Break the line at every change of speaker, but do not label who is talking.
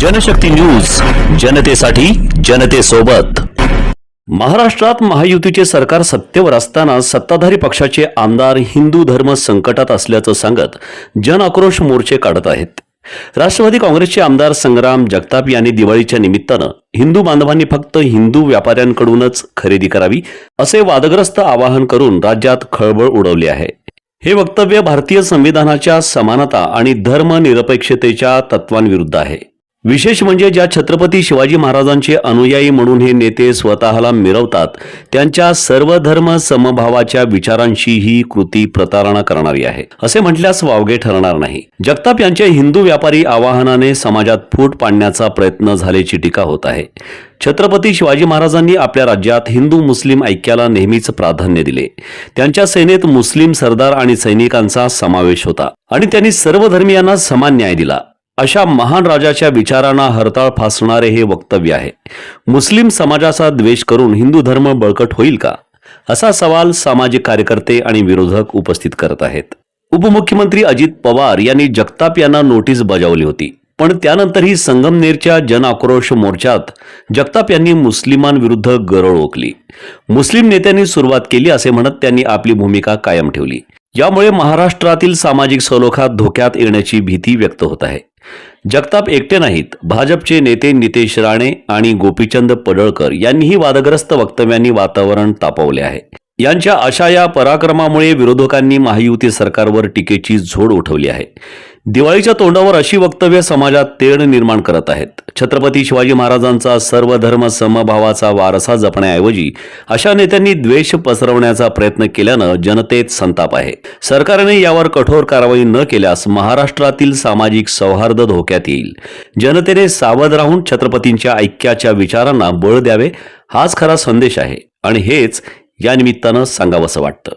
Janshakti news जनतेसाठी जनतेसोबत. महाराष्ट्रात महायुतीचे सरकार सत्तेवर असताना सत्ताधारी पक्षाचे आमदार हिंदू धर्म संकटात असल्याचं सांगत जन आक्रोश मोर्चे काढत आहेत. राष्ट्रवादी काँग्रेसचे आमदार संग्राम जगताप यांनी दिवाळीच्या निमित्तानं हिंदू बांधवांनी फक्त हिंदू व्यापाऱ्यांकडूनच खरेदी करावी असे वादग्रस्त आवाहन करून राज्यात खळबळ उडवली आहे. हे वक्तव्य भारतीय संविधानाच्या समानता आणि धर्मनिरपेक्षतेच्या तत्वांविरुद्ध आहे. विशेष म्हणजे ज्या छत्रपती शिवाजी महाराजांचे अनुयायी म्हणून हे नेते स्वतःला मिरवतात त्यांच्या सर्वधर्म समभावाच्या विचारांशी ही कृती प्रतारणा करणारी आहे. असे म्हटल्यास वावगे ठरणार नाही. जगताप यांच्या हिंदू व्यापारी आवाहनाने समाजात फूट पाडण्याचा प्रयत्न झाल्याची टीका होत आहे. छत्रपती शिवाजी महाराजांनी आपल्या राज्यात हिंदू मुस्लिम ऐक्याला नेहमीच प्राधान्य दिले. त्यांच्या सेनेत मुस्लिम सरदार आणि सैनिकांचा समावेश होता आणि त्यांनी सर्व धर्मियांना समान न्याय दिला. अशा महान राजाच्या विचारांना हरताळ फासणारे हे वक्तव्य आहे. मुस्लिम समाजाचा द्वेष करून हिंदू धर्म बळकट होईल का? असा सवाल सामाजिक कार्यकर्ते आणि विरोधक उपस्थित करत आहेत. उपमुख्यमंत्री अजित पवार यांनी जगताप यांना नोटीस बजावली होती. पण त्यानंतरही संगमनेरच्या जन आक्रोश मोर्चात जगताप यांनी मुस्लिमांविरुद्ध गरळ ओकली. मुस्लिम नेत्यांनी सुरुवात केली असे म्हणत त्यांनी आपली भूमिका कायम ठेवली. यामुळे महाराष्ट्रातील सामाजिक सलोखा धोक्यात येण्याची भीती व्यक्त होत आहे. जगताप एकटे नाहीत. भाजपचे नेते नितेश राणे आणि गोपीचंद पडळकर यांनीही वादग्रस्त वक्तव्यांनी वातावरण तापवले आहे. यांच्या अशा या पराक्रमामुळे विरोधकांनी महायुती सरकारवर टीकेची झोड उठवली आहे. दिवाळीच्या तोंडावर अशी वक्तव्य समाजात तेढ निर्माण करत आहेत. छत्रपती शिवाजी महाराजांचा सर्वधर्म समभावाचा वारसा जपण्याऐवजी अशा नेत्यांनी द्वेष पसरवण्याचा प्रयत्न केल्यानं जनतेत संताप आहे. सरकारने यावर कठोर कारवाई न केल्यास महाराष्ट्रातील सामाजिक सौहार्द धोक्यात येईल. जनतेने सावध राहून छत्रपतींच्या ऐक्याच्या विचारांना बळ द्यावे हाच खरा संदेश आहे. आणि हेच या निमित्तानं सांगावंसं वाटतं.